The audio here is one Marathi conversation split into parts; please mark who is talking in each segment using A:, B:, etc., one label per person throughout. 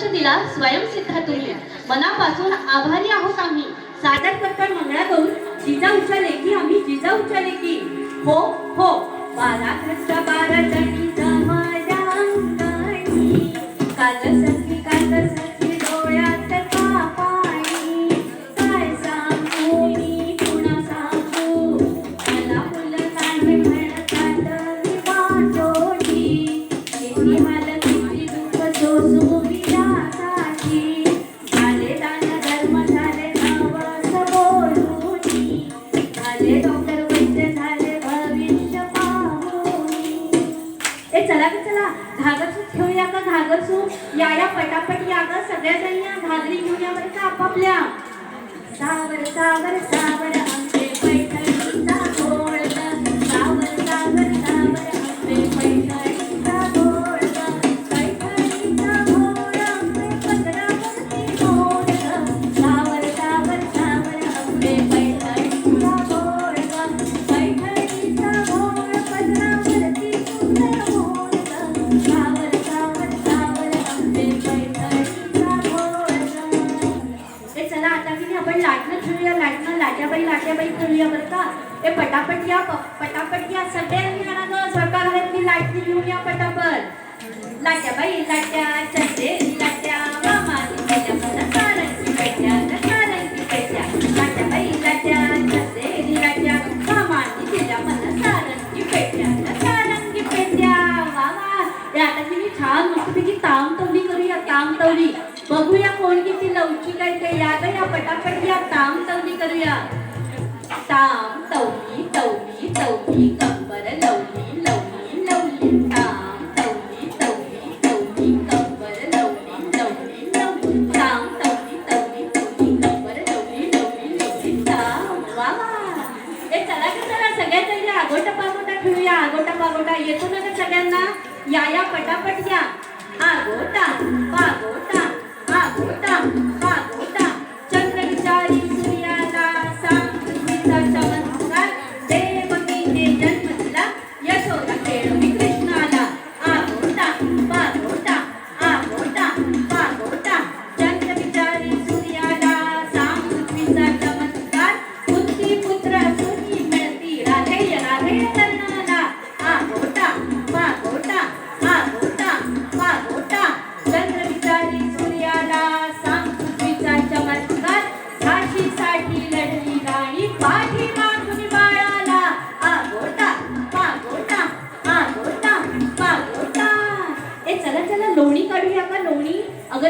A: केला स्वयंसिद्ध तुम्ही मनापासून आभारी आहोत आम्ही.
B: सादर करतात मंगळागौर. जिजाऊच्या लेखी आम्ही जिजाऊच्या लेखी हो हो. बारा घरच्या बारा जणी जमाल्या अंगणी. ए चला ग चला. घागरसू ठेवूया का घागरसू या या पटापट या ग. सगळ्या जणी या घागरी घेऊन या बरं का आपापल्या. सावर सावर सावर लाट्याबाई लाट्याबाई करूया बरं का? ए पटापट या पटापट या. सगळ्यांनी म्हणा गं स्वयंपाक घरातली लाटणी घेऊन या पटापट? लाट्याबाई लाट्या चंदेरी लाट्या. किती या ग या पटापट? या ताम तवली करूया. ताम तवली तवली तवली कंबर लवली लवली लवली. ताम तवली तवली तवली कंबर लवली लवली लवली. ताम तवली तवली तवली कंबर लवली लवली लवली. ताम वा ए चला की चला सगळ्या तरी आगोटा पागोटा खेळूया आगोटा पागोटा येतो ना सगळ्यांना? या या पटापट या. आगोटा पागोटा. चंद्र विचारी सूर्याला सांग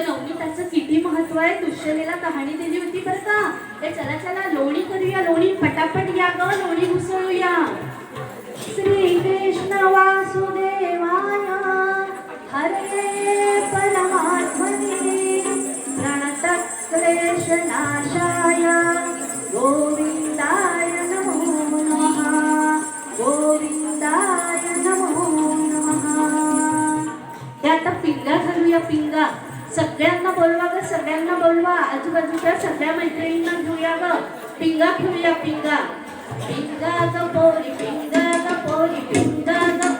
B: नवनीताचं किती महत्त्व आहे? दुष्यलेला कहाणी दिली होती बरं का? ए चला चला लोणी करूया लोणी पटापट या ग लोणी घुसळूया श्री कृष्ण वासुदेवाय हरे परमात्मने प्रणतक्लेशनाशाय गोविन्दाय नमो नमः गोविंदाय नमो नमः. हे आता पिंगा घालूया पिंगा सगळ्यांना बोलवा ग सगळ्यांना बोलवा. आजूबाजूच्या सगळ्या मैत्रिणींना घेऊया ग. पिंगा खेळूया पिंगा. पिंगा ग पोरी पिंगा ग पोरी पिंगा ग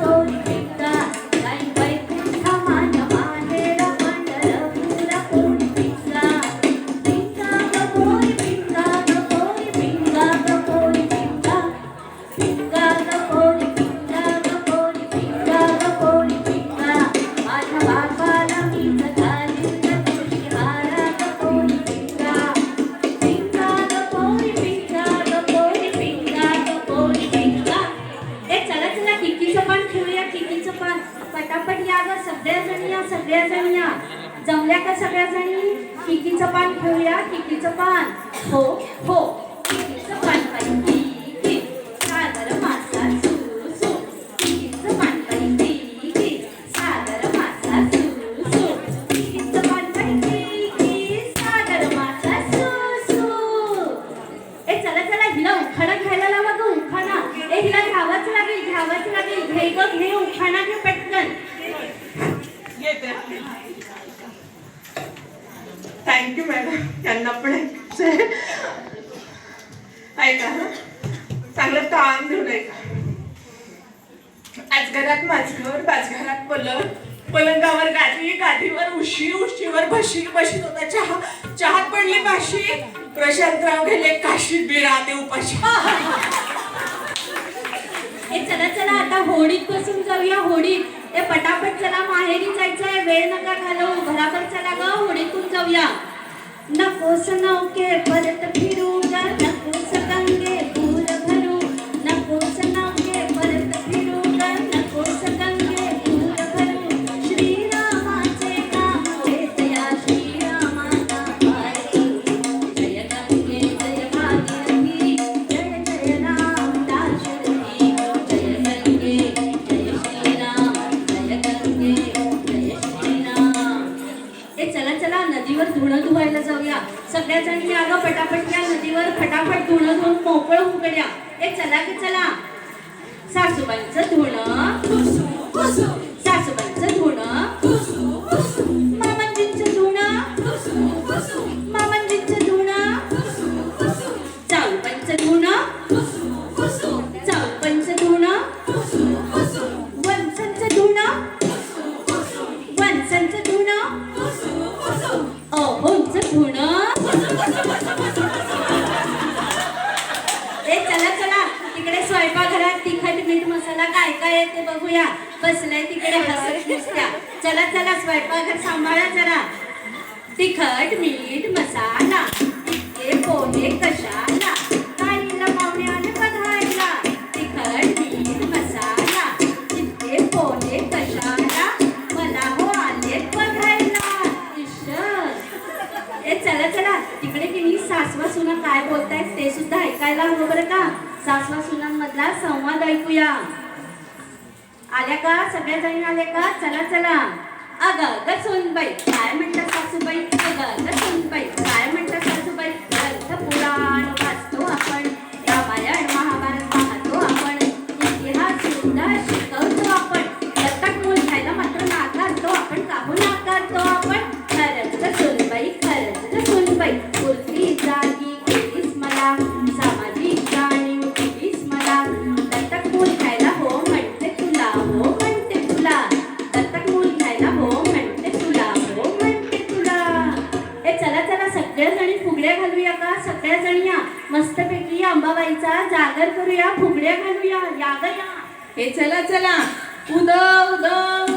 B: इन्हें उठाना भी पटकन?
C: थँक्यू मॅडम त्यांना पण ऐका चांगलं ताण घेऊन ऐका. आज घरात माझघर बाजघरात पलंग पलंगावर गादी गादीवर उशी उशीवर भशी बशीत होता चहा चहा पडली भाशी प्रशांतराव गेले काशी बिरा देऊ उपाशी.
B: हे चला चला आता होडीत बसून जाऊया होडीत. ते पटापट चला माहेरी जायचंय वेळ नका घालव. घराभर चला ग होडीतून जाऊया. नकोस नौके परत फिरू. नकोस धुणं धुवायला जाऊया. सगळ्या जणी आग ग पटापट या नदीवर फटाफट धुणं धुवून मोकळ उकडया ए चला की चला. सासूबाईंचं धुणं. स्वयंपाकघरात तिखट मीठ मसाला काय काय येते बघूया. बसलाय तिकडे हसत नुसत्या. चला चला स्वयंपाकघर सांभाळा जरा. तिखट मीठ मसाला. इतके पोहे कशा? सासवा सुनांमधला संवाद ऐकूया. आल्या का? सगळ्या जणी आल्या का? चला चला. अग ग सोनबाई काय म्हणतात सासू?
C: हे चला चला. उद उद